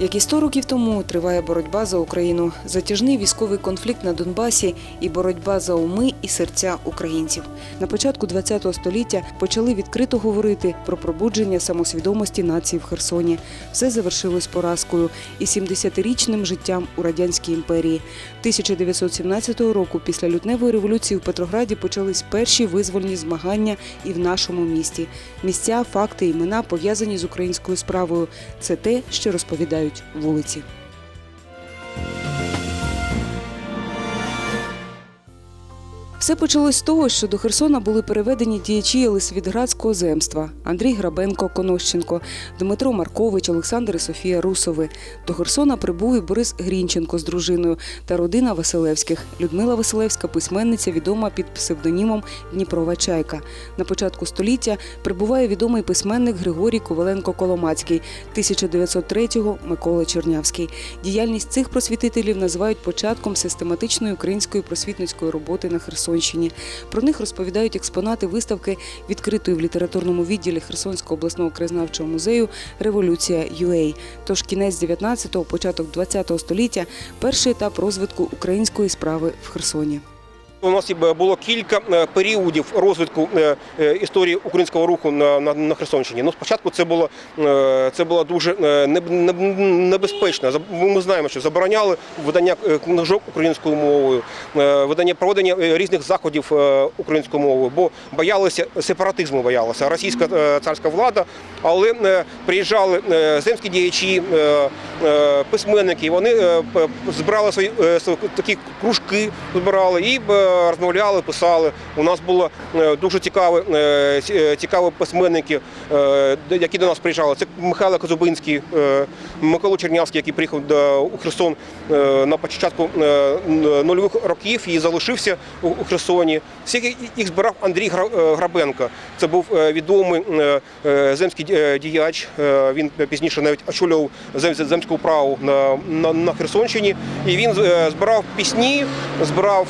Як і 100 років тому триває боротьба за Україну, затяжний військовий конфлікт на Донбасі і боротьба за уми і серця українців. На початку ХХ століття почали відкрито говорити про пробудження самосвідомості нації в Херсоні. Все завершилось поразкою і 70-річним життям у радянській імперії. 1917 року, після лютневої революції в Петрограді почались перші визвольні змагання і в нашому місті. Місця, факти, імена пов'язані з українською справою. Це те, що розповідають вулиці. Все почалось з того, що до Херсона були переведені діячі Єлисвітградського земства Андрій Грабенко, Конощенко, Дмитро Маркович, Олександр і Софія Русови. До Херсона прибув і Борис Грінченко з дружиною та родина Василевських. Людмила Василевська, письменниця, відома під псевдонімом Дніпрова Чайка. На початку століття прибуває відомий письменник Григорій Коваленко-Коломацький, 1903-го Микола Чернявський. Діяльність цих просвітителів називають початком систематичної української просвітницької роботи на Херсонщині. Про них розповідають експонати виставки, відкритої в літературному відділі Херсонського обласного краєзнавчого музею Революція ЮЕЙ. Тож кінець 19-го, початок 20-го століття перший етап розвитку української справи в Херсоні. У нас було кілька е, періодів розвитку е, е, історії українського руху на, на, Херсонщині. Ну, спочатку це було, е, це було дуже е, неб- неб- небезпечно. Ми знаємо, що забороняли видання е, книжок українською мовою, е, видання проведення е, різних заходів е, українською мовою, бо боялися сепаратизму, боялася російська е, царська влада, але е, приїжджали е, земські діячі, е, е, письменники. Вони е, збирали свої е, такі кружки, збирали і е, розмовляли, писали. У нас було е, дуже цікаві, е, е, цікаві письменники, які до нас приїжджали. Це Михайло Козубинський, Микола Чернявський, який приїхав до Херсон на початку нульових років і залишився у Херсоні. Всіх їх- збирав Андрій Гра- Грабенко. Це був відомий земський діяч. Він пізніше навіть очолював земську управу на, Херсонщині. І він збирав пісні, збирав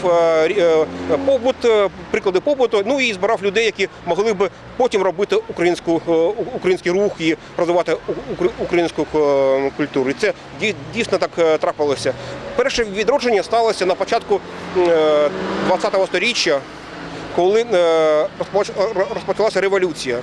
побут, е, приклади побуту. Ну і збирав людей, які могли би потім робити українську е, український рух і розвивати українську е, культуру. І це дійсно так е, трапилося. Перше відродження сталося на початку е, 20-го сторіччя, коли е, розпоч- ро- розпочалася революція.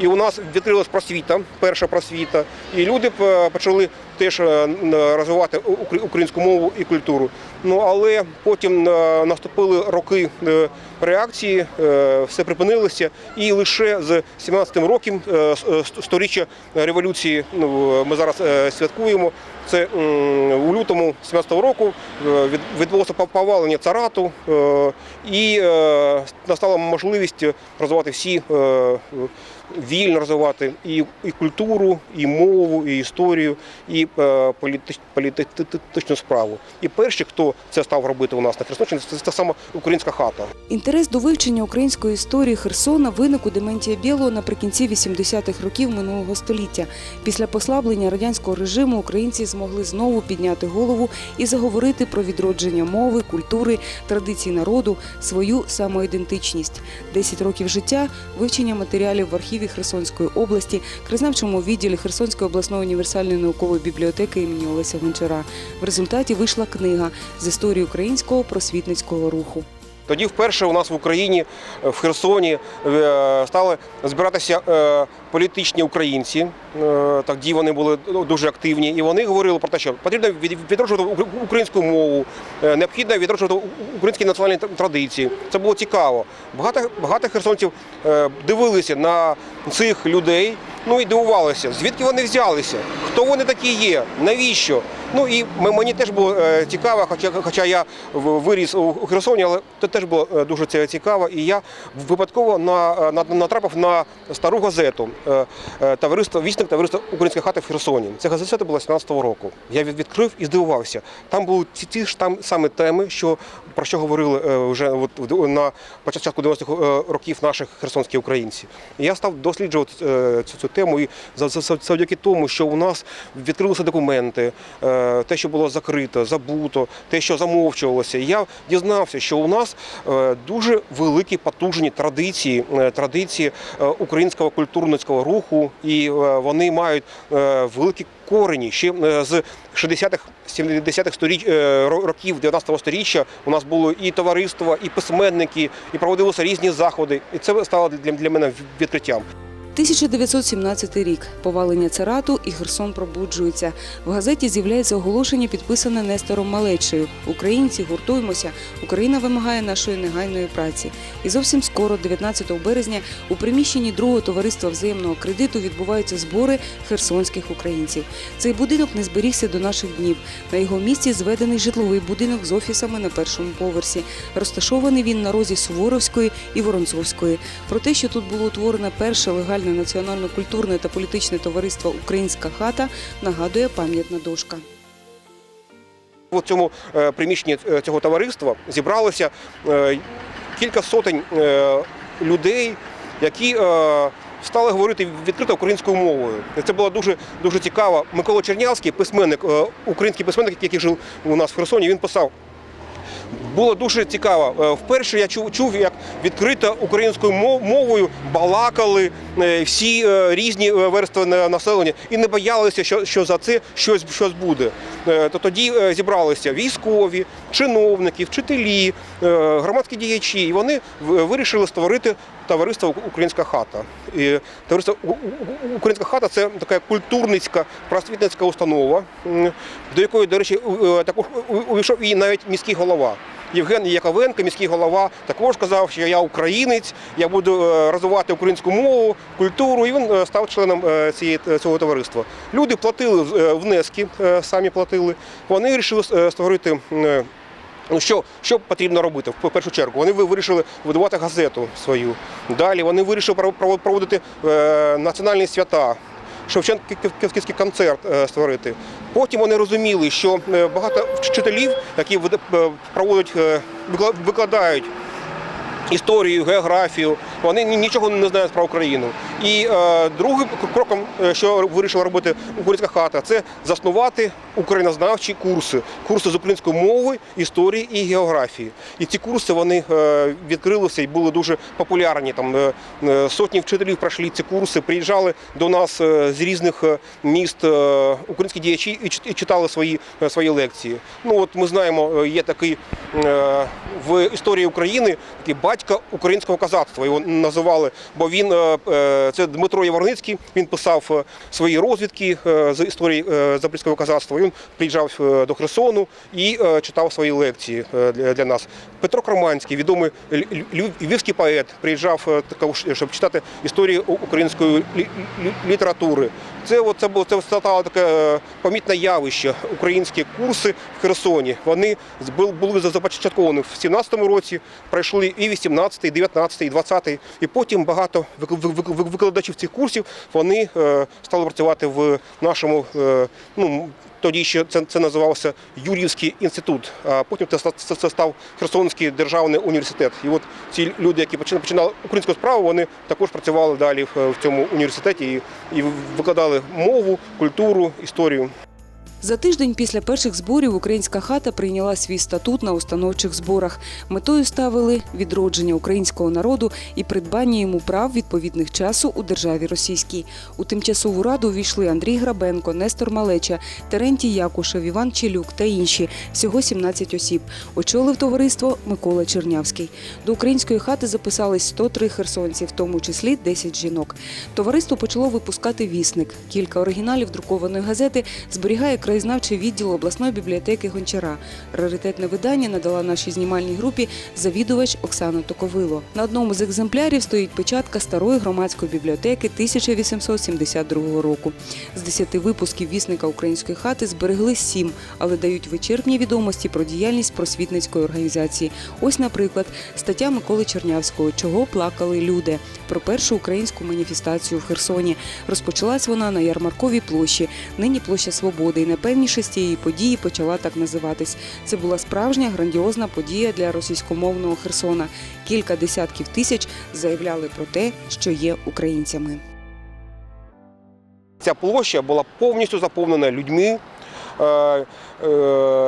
І у нас відкрилась просвіта, перша просвіта, і люди е, почали теж е, розвивати українську мову і культуру. Ну але потім е, наступили роки е, реакції, е, все припинилося, і лише з 17-м роком сторіччя революції ну, ми зараз святкуємо. Це у лютому 17-го року від- відбулося повалення царату, і настала можливість розвивати всі вільно розвивати і, і культуру, і мову, і історію, і політичну справу. І перші, хто це став робити у нас на Херсонщині, це та сама українська хата. Інтерес до вивчення української історії Херсона виник у Дементія Білого наприкінці 80-х років минулого століття. Після послаблення радянського режиму українці змогли знову підняти голову і заговорити про відродження мови, культури, традицій народу, свою самоідентичність. Десять років життя, вивчення матеріалів в архіві Херсонської області, краєзнавчому відділі Херсонської обласної універсальної наукової бібліотеки імені Олеся Гончара. В результаті вийшла книга з історії українського просвітницького руху. Тоді вперше у нас в Україні, е, в Херсоні, е, стали збиратися е, політичні українці. Е, Тоді вони були дуже активні, і вони говорили про те, що потрібно від- відроджувати укр- українську мову, е, необхідно відроджувати українські національні традиції. Це було цікаво. Багато, багато херсонців е, дивилися на цих людей, ну і дивувалися, звідки вони взялися, хто вони такі є, навіщо. Ну і мені теж було цікаво, хоча, хоча я виріс у Херсоні, але це теж було дуже цікаво. І я випадково на, на, натрапив на стару газету е, е, товариство Вісник товариство Українська хата в Херсоні. Ця газета була 17-го року. Я відкрив і здивувався. Там були ті, ті ж там саме теми, що про що говорили е, вже от, на початку 90-х е, років наші херсонські українці. І я став досліджувати цю, цю тему і за- за- за- завдяки тому, що у нас відкрилися документи, те, що було закрито, забуто, те, що замовчувалося. Я дізнався, що у нас дуже великі потужні традиції, традиції українського культурницького руху, і е, вони мають е, великі корені. Ще е, з 60-х, 70-х сторіч, років 19-го сторіччя у нас було і товариство, і письменники, і проводилися різні заходи. І це стало для мене відкриттям. 1917 рік. Повалення царату і Херсон пробуджується. В газеті з'являється оголошення, підписане Нестором Малечею. Українці, гуртуємося. Україна вимагає нашої негайної праці. І зовсім скоро, 19 березня, у приміщенні другого товариства взаємного кредиту відбуваються збори херсонських українців. Цей будинок не зберігся до наших днів. На його місці зведений житловий будинок з офісами на першому поверсі. Розташований він на розі Суворовської і Воронцовської. Про те, що тут було утворено перше легальне національно-культурне та політичне товариство Українська хата, нагадує пам'ятна дошка. В цьому е, приміщенні е, цього товариства зібралося е, кілька сотень людей, які стали говорити відкрито українською мовою. Це було дуже дуже цікаво. Микола Чернявський, письменник, український письменник, який жив у нас в Херсоні, він писав. Було дуже цікаво. Е, Вперше я чув, чув, як відкрито українською мов- мовою балакали е, всі е, різні верстви на- населення і не боялися, що, що за це щось, щось буде. То тоді зібралися військові, чиновники, вчителі, громадські діячі, і вони вирішили створити товариство Українська хата. І товариство Українська хата це така культурницька просвітницька установа, до якої, до речі, е, також увійшов і навіть міський голова. Євген Яковенко, міський голова, також казав, що я українець, я буду е, розвивати українську мову, культуру, і він е, став членом цієї цього товариства. Люди платили внески, самі платили. Вони вирішили створити. Ну, що, що потрібно робити в першу чергу? Вони ви- вирішили видавати газету свою. Далі вони вирішили провод- провод- проводити е, національні свята. Шевченківський концерт е, створити. Потім вони розуміли, що е, багато вчителів, які проводять, викладають історію, географію, вони ні- нічого не знають про Україну. І е, другим кроком, е, що вирішила робити українська хата, це заснувати українознавчі курси, курси з української мови, історії і географії. І ці курси вони е, відкрилися і були дуже популярні. Там е, е, сотні вчителів пройшли ці курси, приїжджали до нас е, з різних міст е, українські діячі і чит- і читали свої, свої лекції. Ну от ми знаємо, є такий е, в історії України такий батько українського козацтва. Його називали, бо він е, це Дмитро Яворницький. Він писав е, свої розвідки е, з історії е, запорізького казацтва. Він приїжджав до Херсону і читав свої лекції для нас. Петро Кроманський, відомий львівський поет, приїжджав щоб читати історію української лі- лі- літератури. Це це було це стало таке е, помітне явище. Українські курси в Херсоні. Вони були започатковані в 17-му році, пройшли і 18-й, 19-й, 20-й. І потім багато вик- вик- вик- викладачів цих курсів вони е, стали працювати в нашому е, ну. Тоді ще це, це називався Юрівський інститут, а потім це, це, це став Херсонський державний університет. І от ці люди, які починали українську справу, вони також працювали далі в, в цьому університеті і, і викладали мову, культуру, історію. За тиждень після перших зборів українська хата прийняла свій статут на установчих зборах. Метою ставили відродження українського народу і придбання йому прав відповідних часу у державі російській. У тимчасову раду увійшли Андрій Грабенко, Нестор Малеча, Терентій Якушев, Іван Челюк та інші. Всього 17 осіб. Очолив товариство Микола Чернявський. До української хати записались 103 херсонці, в тому числі 10 жінок. Товариство почало випускати вісник. Кілька оригіналів друкованої газети зберігає краєзнавчий відділ обласної бібліотеки Гончара. Раритетне видання надала нашій знімальній групі завідувач Оксана Токовило. На одному з екземплярів стоїть печатка старої громадської бібліотеки 1872 року. З 10 випусків вісника української хати зберегли сім, але дають вичерпні відомості про діяльність просвітницької організації. Ось, наприклад, стаття Миколи Чернявського Чого плакали люди про першу українську маніфестацію в Херсоні. Розпочалась вона на ярмарковій площі, нині площа Свободи. І найпевніше з цієї події почала так називатись. Це була справжня грандіозна подія для російськомовного Херсона. Кілька десятків тисяч заявляли про те, що є українцями. Ця площа була повністю заповнена людьми, е,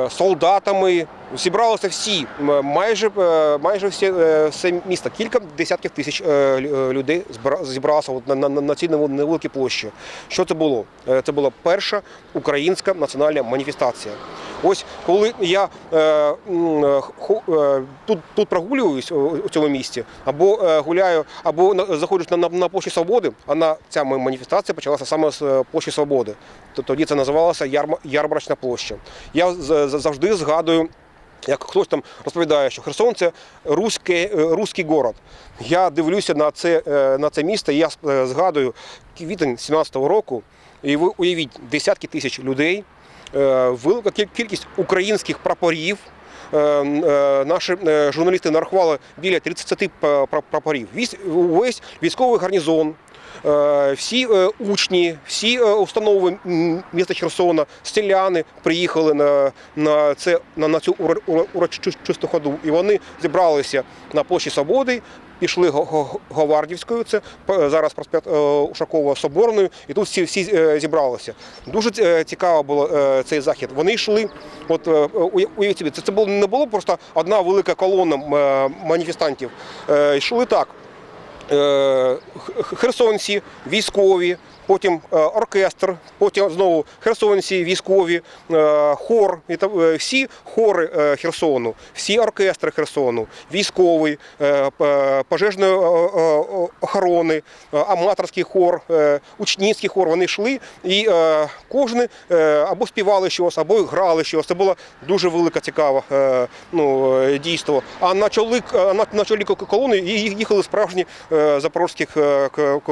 солдатами, зібралися всі, майже, е, майже всі, е, все місто. Кілька десятків тисяч е, лю- е, людей зібралося на, на, на цій невел- невеликій площі. Що це було? Е, Це була перша українська національна маніфестація. Ось коли я е, е, е, тут, тут прогулююсь у, цьому місті, або е, гуляю, або заходжу на, на, на площі Свободи, а на ця ма- маніфестація почалася саме з е, площі Свободи. Тоді це називалося Ярма, Ярмарочна площа. Я завжди згадую. Як хтось там розповідає, що Херсон це руський, е, руський город. Я дивлюся на це, е, на це місто, і я е, згадую квітень 17-го року, і ви уявіть, десятки тисяч людей, велика кількість українських прапорів. Наші журналісти нарахували біля 30 па- пра- прапорів. Весь, військовий гарнізон, всі е, учні, всі е, установи міста Херсона, селяни приїхали на, на, це, на, на цю урочисту ходу. І вони зібралися на площі Свободи, пішли Го- Го- Говардівською, це зараз проспект е, Ушакова Соборною, і тут всі, всі е, зібралися. Дуже е, цікаво було е, цей захід. Вони йшли, от е, уявіть собі, це, це було не було просто одна велика колона е, маніфестантів. Е, Йшли так. Е, херсонці, військові, потім е, оркестр, потім знову херсонці, військові, е, хор, е, всі хори Херсону, всі оркестри Херсону, військовий, пожежної охорони, аматорський хор, учнівський хор. Вони йшли і кожен або співали щось, або грали щось. Це було дуже велике цікаве ну, дійство. А на чолі, на, чолі колони їхали справжні запорозькі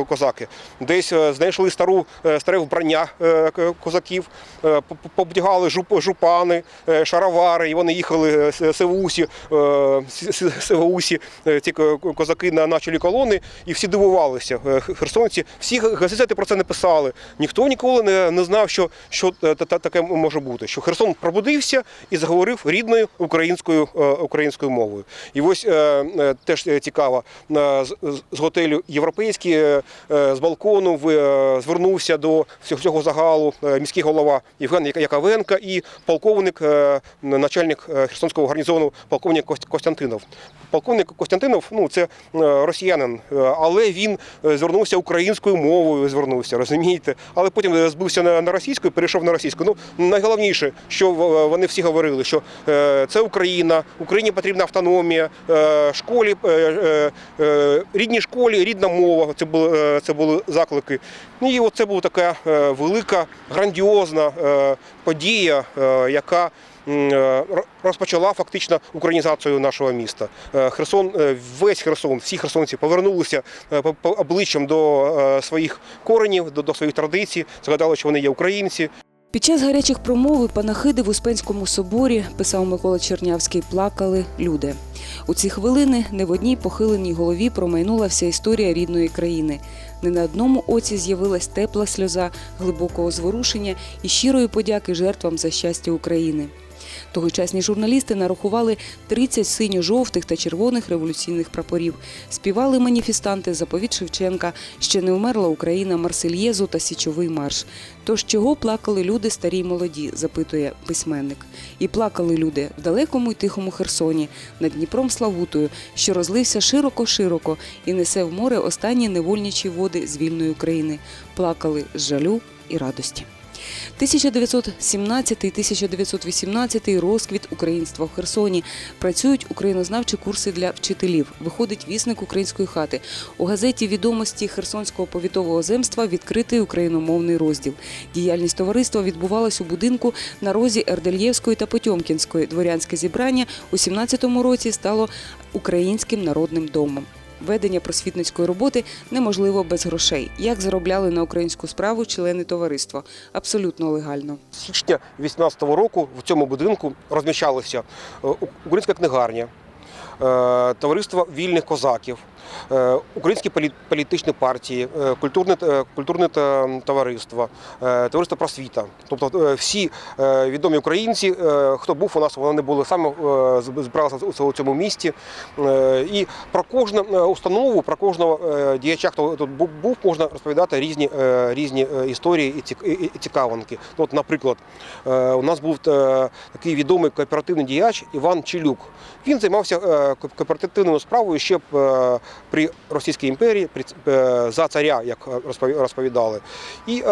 козаки. Десь е, знайшли стару, е, старе вбрання е, козаків, е, побдягали жупани, шаровари, і вони їхали сивоусі, сивоусі, ці козаки на, на чолі колони, і всі дивувалися. Херсонці, всі газети про це не писали. Ніхто ніколи не, не знав, що, що та- та- таке може бути. Що Херсон пробудився і заговорив рідною українською, українською мовою. І ось теж цікаво, з, готелю Європейський з балкону е, звернувся до всього загалу е, міський голова Євген Яковенко і полковник, е, начальник е, Херсонського гарнізону, полковник Кост- Костянтинов. Полковник Костянтинов, ну це е, росіянин, е, але він е, звернувся українською мовою, звернувся, розумієте? Але потім збився на, російську і перейшов на російську. Ну найголовніше, що вони всі говорили, що це Україна, Україні потрібна автономія, школі, рідній школі, рідна мова. Це були це були заклики. Ну, І оце була така велика, грандіозна подія, яка розпочала фактично українізацію нашого міста. Е, Херсон, е, весь Херсон, всі херсонці повернулися е, по- по обличчям до е, своїх коренів, до, до своїх традицій, згадали, що вони є українці. Під час гарячих промов і панахиди в Успенському соборі, писав Микола Чернявський, плакали люди. У ці хвилини не в одній похиленій голові промайнула вся історія рідної країни. Не на одному оці з'явилась тепла сльоза глибокого зворушення і щирої подяки жертвам за щастя України. Тогочасні журналісти нарахували 30 синьо-жовтих та червоних революційних прапорів. Співали маніфестанти заповіт Шевченка, ще не вмерла Україна, Марсельєзу та Січовий марш. Тож чого плакали люди старі й молоді, запитує письменник. І плакали люди в далекому й тихому Херсоні, над Дніпром Славутою, що розлився широко-широко і несе в море останні невольничі води з вільної України. Плакали з жалю і радості. 1917-1918 розквіт українства в Херсоні. Працюють українознавчі курси для вчителів. Виходить вісник української хати. У газеті відомості Херсонського повітового земства відкритий україномовний розділ. Діяльність товариства відбувалась у будинку на розі Ердельєвської та Потьомкінської. Дворянське зібрання у 17-му році стало українським народним домом. Ведення просвітницької роботи неможливо без грошей. Як заробляли на українську справу члени товариства? Абсолютно легально. Січня 18-го року в цьому будинку розміщалася е, українська книгарня, товариство вільних козаків, е, українські полі- політичні партії, е, культурне, е, культурне товариство, е, товариство просвіта. Тобто е, всі е, відомі українці, е, хто був у нас, вони були саме е, збиралися у- цьому місті. Е, І про кожну е, установу, про кожного е, діяча, хто тут був, можна розповідати різні, е, різні е, історії і цік- і- і- і цікавинки. От, наприклад, е, у нас був е, такий відомий кооперативний діяч Іван Челюк. Він займався е, справу ще е, при Російській імперії, е, за царя, як е, розповідали. І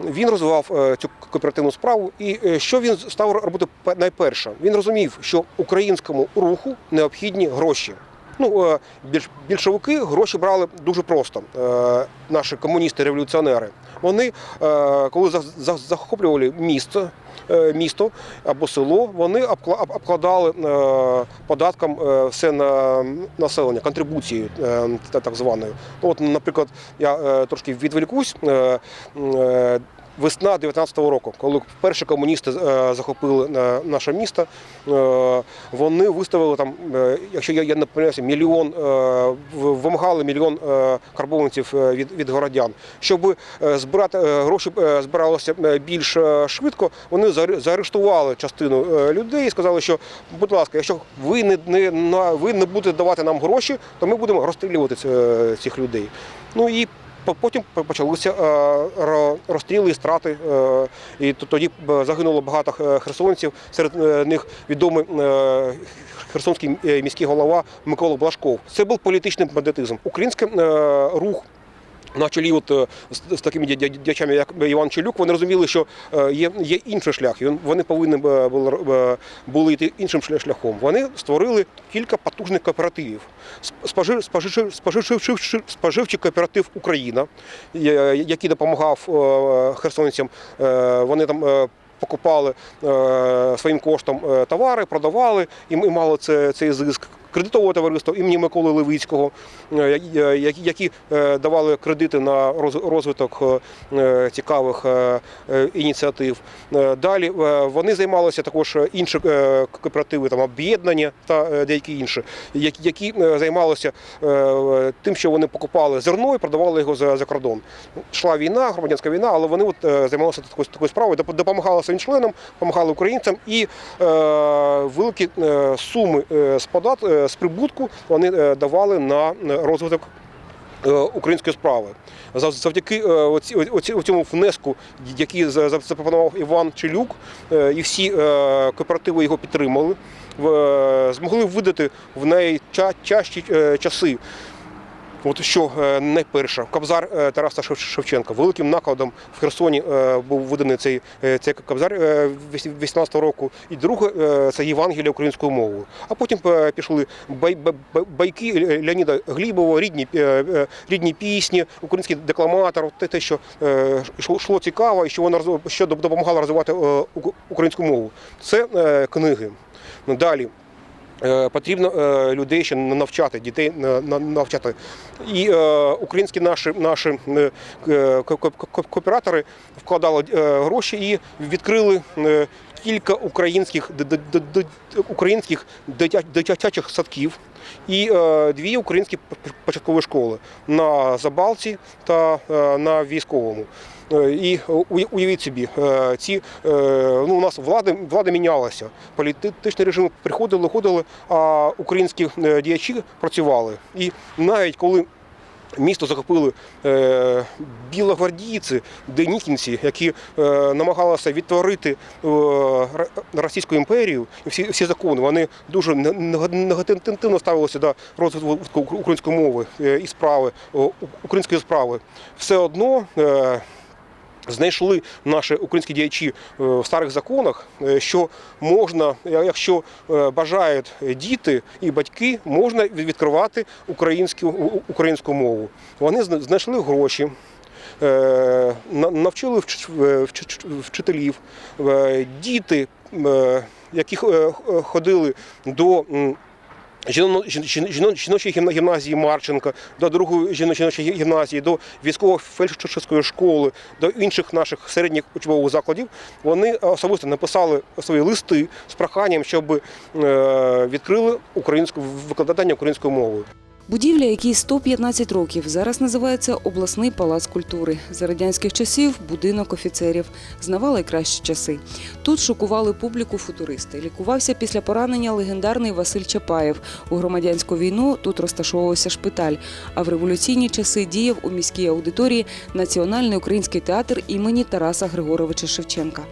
він розвивав цю кооперативну справу. І що він став робити найперше? Він розумів, що українському руху необхідні гроші. Ну, е, більшовики гроші брали дуже просто. Е, Наші комуністи-революціонери. Вони, е, коли за- за- захоплювали місто, місто або село, вони обкладали податком все на населення, контрибуцією так званою. От, наприклад, я трошки відволікусь. Весна 19-го року, коли перші комуністи е, захопили е, наше місто, е, вони виставили там, якщо я, не помиляюся, мільйон вимагали мільйон карбованців від, від городян. Щоб збирати гроші збиралося більш швидко, вони зааре- заарештували частину людей і сказали, що, будь ласка, якщо ви не, не ви не будете давати нам гроші, то ми будемо розстрілювати цих людей. Ну і Потім почалися е, розстріли і страти, е, і тоді б загинуло багато херсонців. Серед е, них відомий е, херсонський е, міський голова Микола Блашков. Це був політичний бандитизм. Український е, рух. На чолі от, е, з, такими дячами, як Іван Челюк, вони розуміли, що е, є, є інший шлях, вони повинні е, були, йти іншим шляхом. Вони створили кілька потужних кооперативів. Спожив, спожив, споживчий, кооператив Україна, який допомагав херсонцям. Вони там покупали своїм коштом товари, продавали і мали це, цей зиск. Кредитове товариство імені Миколи Левицького, е, які, е, давали кредити на розвиток е, цікавих ініціатив. Далі вони займалися також інші кооперативи, там об'єднання та деякі інші, які, займалися тим, що вони покупали зерно і продавали його за, кордон. Йшла війна, громадянська війна, але вони от, займалися такою, такою справою, доп- допомагали своїм членам, допомагали українцям і великі суми з подат, з прибутку вони е, давали на розвиток е, української справи. Зав- Завдяки е, цьому внеску, який за- за- запропонував Іван Челюк, і всі кооперативи його підтримали, змогли видати в е, часи. От що е, найперше, Кобзар е, Тараса Шев- Шевченка. Великим накладом в Херсоні е, був виданий цей, цей Кобзар е, 18-го року. І друге це Євангелія українською мовою. А потім пішли бай, бай- бай- байки Леоніда Глібова, рідні, рідні пісні, український декламатор, те, те, що йшло цікаво і що роз- що допомагало розвивати українську мову. Це книги. Далі. Е, Потрібно е, людей ще навчати, дітей на- на- навчати. І е, українські наші, наші ко- ко- ко- кооператори вкладали гроші і відкрили кілька українських, українських дитячих садків і дві українські початкові школи на Забалці та на військовому. Е, І уя- уявіть собі, е, ці е, ну у нас влада влада мінялася. Політичний режим приходили, виходили, а українські діячі працювали. І навіть коли Місто захопили білогвардійці, денікінці, які намагалися відтворити Російську імперію і всі, всі закони. Вони дуже не- нега- негативно ставилися до розвитку української мови і справи, української справи. Все одно. Знайшли наші українські діячі е, в старих законах, е, що можна, якщо е, бажають діти і батьки, можна відкривати українську, українську мову. Вони знайшли гроші, навчили вч- вч- вчителів, діти, які ходили до жіночої гімна- гімназії Марченка, до другої жіно- жіночої гімназії, до військово-фельдшерської школи, до інших наших середніх учбових закладів, вони особисто написали свої листи з проханням, щоб е, відкрили українську викладання українською мовою. Будівля, якій 115 років, зараз називається обласний палац культури. За радянських часів будинок офіцерів. Знавали кращі часи. Тут шокували публіку футуристи. Лікувався після поранення легендарний Василь Чапаєв. У громадянську війну тут розташовувався шпиталь. А в революційні часи діяв у міській аудиторії Національний український театр імені Тараса Григоровича Шевченка.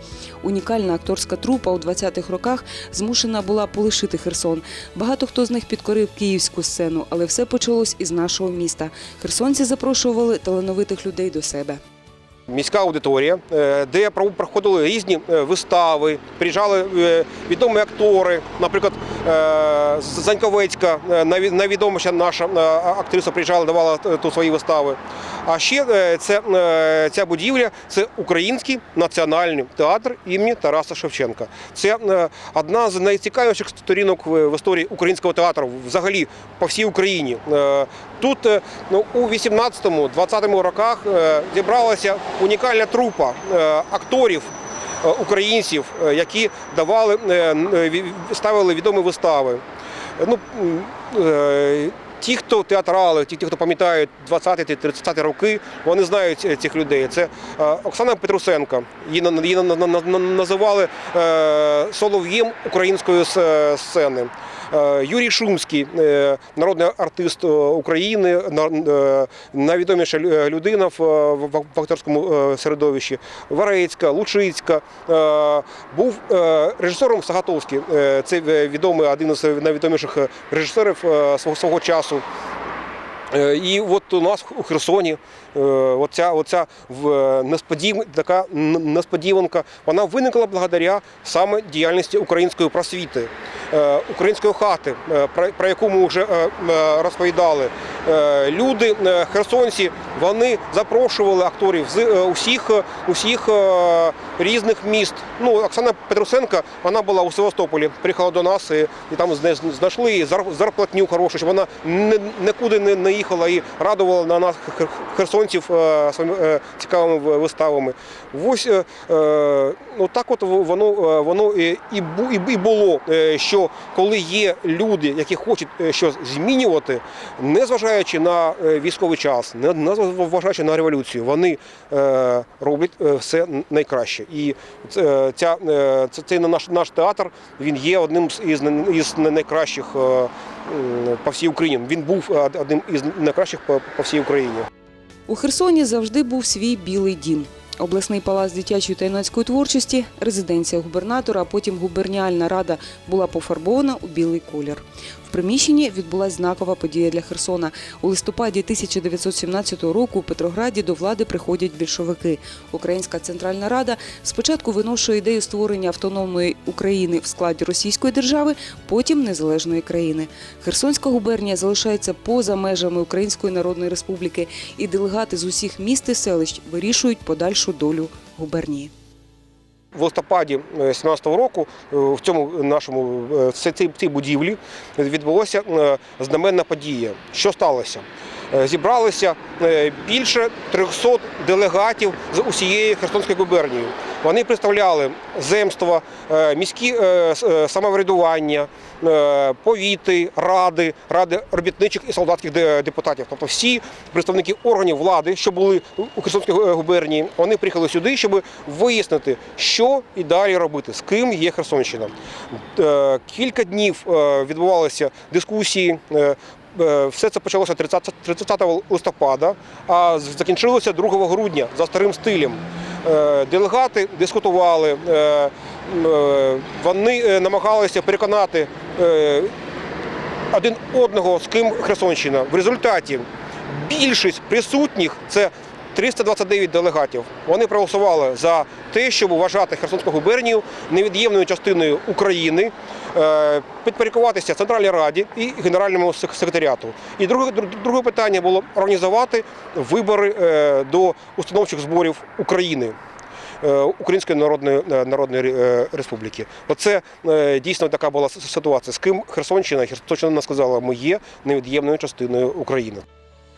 Унікальна акторська трупа у 20-х роках змушена була полишити Херсон. Багато хто з них підкорив київську сцену, але все почалось із нашого міста. Херсонці запрошували талановитих людей до себе. Міська аудиторія, е, де про- проходили різні е, вистави, приїжджали е, відомі актори, наприклад, Заньковецька, найвідоміша наша актриса приїжджала, давала тут свої вистави. А ще це, ця будівля це Український національний театр імені Тараса Шевченка. Це одна з найцікавіших сторінок в історії українського театру взагалі по всій Україні. Тут е, ну, у 18-20 роках е, зібралася унікальна трупа е, акторів. Українців, які давали ставили відомі вистави. Ну, ті, хто театрали, ті, хто пам'ятають 20-30 роки, вони знають цих людей. Це Оксана Петрусенко. Її, на- її на- на- на- називали солов'єм української сцени. Е, Юрій Шумський, е, народний артист е, України, найвідоміша людина в, акторському середовищі. Варецька, Лучицька. Був режисером Сагатовський. Це відомий один із найвідоміших режисерів свого, часу. І от у нас у Херсоні оця, оця в- е, несподів... така несподіванка, вона виникла благодаря саме діяльності української просвіти, е, української хати, е, про, яку ми вже е, е, розповідали. Е, Люди, е, херсонці, вони запрошували акторів з е, усіх, е, усіх е, різних міст. Ну, Оксана Петрусенка, вона була у Севастополі, приїхала до нас і, і там зна- знайшли зарплатню хорошу, щоб вона нікуди не, їхала і радувала на нас хер- херсонців е, своїми е, цікавими виставами. Ось е, е, ну так от воно, е, воно і, і, бу- і, і було, е, що коли є люди, які хочуть е, щось змінювати, незважаючи на е, військовий час, не незважаючи на революцію, вони е, роблять е, все найкраще. І ця, е, цей наш, наш театр він є одним із, із найкращих е, по всій Україні. Він був е, одним із найкращих по всій Україні. У Херсоні завжди був свій білий дім. Обласний палац дитячої та юнацької творчості, резиденція губернатора, а потім губерніальна рада була пофарбована у білий колір. Приміщенні відбулася знакова подія для Херсона. У листопаді 1917 року у Петрограді до влади приходять більшовики. Українська Центральна Рада спочатку виношує ідею створення автономної України в складі Російської держави, потім незалежної країни. Херсонська губернія залишається поза межами Української Народної Республіки, і делегати з усіх міст і селищ вирішують подальшу долю губернії. В листопаді 17-го року е, в цьому нашому в цій, будівлі відбулася е, знаменна подія. Що сталося? Е, Зібралося е, більше 300 делегатів з усієї Херсонської губернії. Вони представляли земства, е, міські самоврядування, повіти, ради, ради робітничих і солдатських де- депутатів. Тобто всі представники органів влади, що були у Херсонській губернії, вони приїхали сюди, щоб вияснити, що і далі робити, з ким є Херсонщина. Кілька днів відбувалися дискусії. Е, Все це почалося 30 30 листопада, а закінчилося 2 грудня за старим стилем. Е, Делегати дискутували, е, вони намагалися переконати один одного, з ким Херсонщина. В результаті більшість присутніх це 329 делегатів. Вони проголосували за те, щоб вважати Херсонську губернію невід'ємною частиною України, е, підпорядкуватися Центральній Раді і Генеральному секретаріату. І друге, дру- друге питання було організувати вибори е, до установчих зборів України. е, Української Народної Народної Республіки. Оце дійсно така була ситуація. З ким Херсонщина? Херсонщина сказала, ми є невід'ємною частиною України.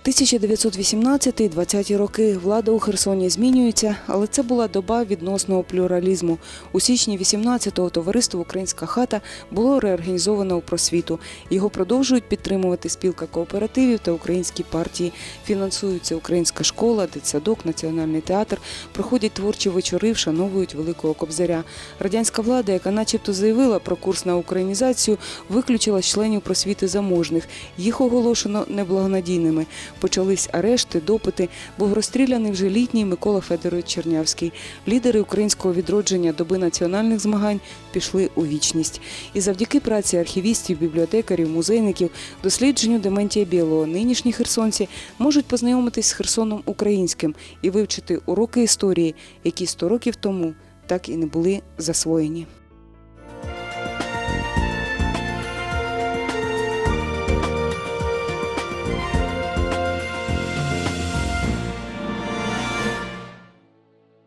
1918-20 роки влада у Херсоні змінюється, але це була доба відносного плюралізму. У січні 18-го товариство Українська хата було реорганізовано у просвіту. Його продовжують підтримувати спілка кооперативів та українські партії. Фінансується українська школа, дитсадок, національний театр. Проходять творчі вечори, вшановують великого кобзаря. Радянська влада, яка начебто заявила про курс на українізацію, виключила членів просвіти заможних. Їх оголошено неблагонадійними. Почались арешти, допити. Був розстріляний вже літній Микола Федорович Чернявський. Лідери українського відродження доби національних змагань пішли у вічність. І завдяки праці архівістів, бібліотекарів, музейників, дослідженню Дементія Білого, нинішні херсонці можуть познайомитись з Херсоном українським і вивчити уроки історії, які 100 років тому так і не були засвоєні.